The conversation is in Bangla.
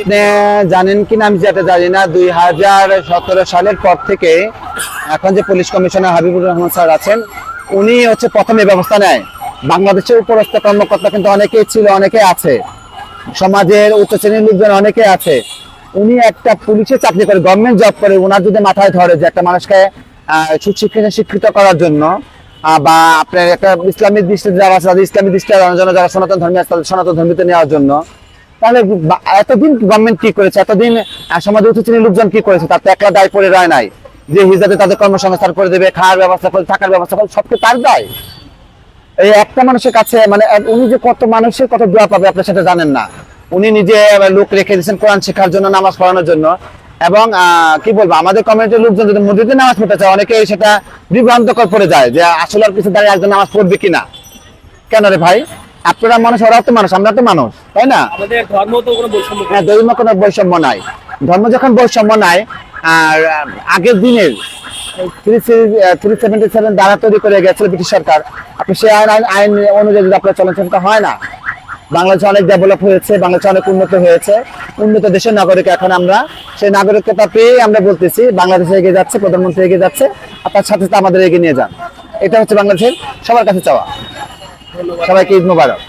আপনি জানেন কিনা আমি যেটা জানি না। দুই হাজার সতেরো সালের পর থেকে এখন যে police commissioner Habibur Rahman sir আছেন, উনি হচ্ছে প্রথমে ব্যবস্থা নেয়। বাংলাদেশের উপরস্থ কর্মকর্তা কিন্তু অনেকেই ছিল অনেকে আছে। সমাজের উচ্চ শ্রেণির লোকজন অনেকে আছে। উনি একটা পুলিশে চাকরি করে গভর্নমেন্ট জব করে ওনার যদি মাথায় ধরে যে একটা মানুষকে সুশিক্ষিত, শিক্ষিত করার জন্য বা আপনার একটা ইসলামিক দৃষ্টিতে যারা আছে, তাদের ইসলামিক দৃষ্টি আনার জন্য যারা সনাতন ধর্মী আছে, তাদের সনাতন ধর্মীতে নেওয়ার জন্য তাহলে এতদিন গভর্নমেন্ট কি করেছে? এতদিন সমাজে উচ্চ লোকজন কি করেছে? তার তো একলা দায় পড়ে রয় নাই। যে হিজাবে তাদের কর্মসংস্থান করে দেবে, খাওয়ার ব্যবস্থা করে, থাকার ব্যবস্থা করে, সবকে তার দায়। এই একটা মানুষের কাছে মানে উনি যে কত মানুষের কত দোয়া পাবে আপনি সেটা জানেন না। উনি নিজে লোক রেখে দিয়েছেন কোরআন শেখার জন্য, নামাজ পড়ানোর জন্য। এবং কি বলব, আমাদের কমিউনিটির লোকজন যদি মসজিদে নামাজ পড়তে চায়, অনেকে সেটা বিভ্রান্তকর পড়ে যায় যে আসলে আর কিছু দাঁড়িয়ে একজন নামাজ পড়বে কিনা। কেন রে ভাই? আপনারা মানুষ ওরাও তো মানুষ আমরা তো মানুষ তাই না? আমাদের ধর্ম তো কোনো বৈষম্য হ্যাঁ ধর্ম কোনো বৈষম্য নাই। ধর্ম যখন বৈষম্য নাই আর আগের দিনের থ্রি সেভেন্টি সেভেন দ্বারা তৈরি করে গেছিল ব্রিটিশ সরকার আপনি সেই আইন আইন আইন অনুযায়ী যদি আপনার চলাচল হয় না বাংলাদেশ অনেক ডেভেলপ হয়েছে বাংলাদেশ অনেক উন্নত হয়েছে উন্নত দেশের নাগরিক এখন আমরা সেই নাগরিকতা পেয়ে আমরা বলতেছি বাংলাদেশে এগিয়ে যাচ্ছে প্রধানমন্ত্রী এগিয়ে যাচ্ছে সাথে সাথে আমাদের এগিয়ে নিয়ে যান। এটা হচ্ছে বাংলাদেশের সবার কাছে চাওয়া। সবাইকে ঈদ মোবারক।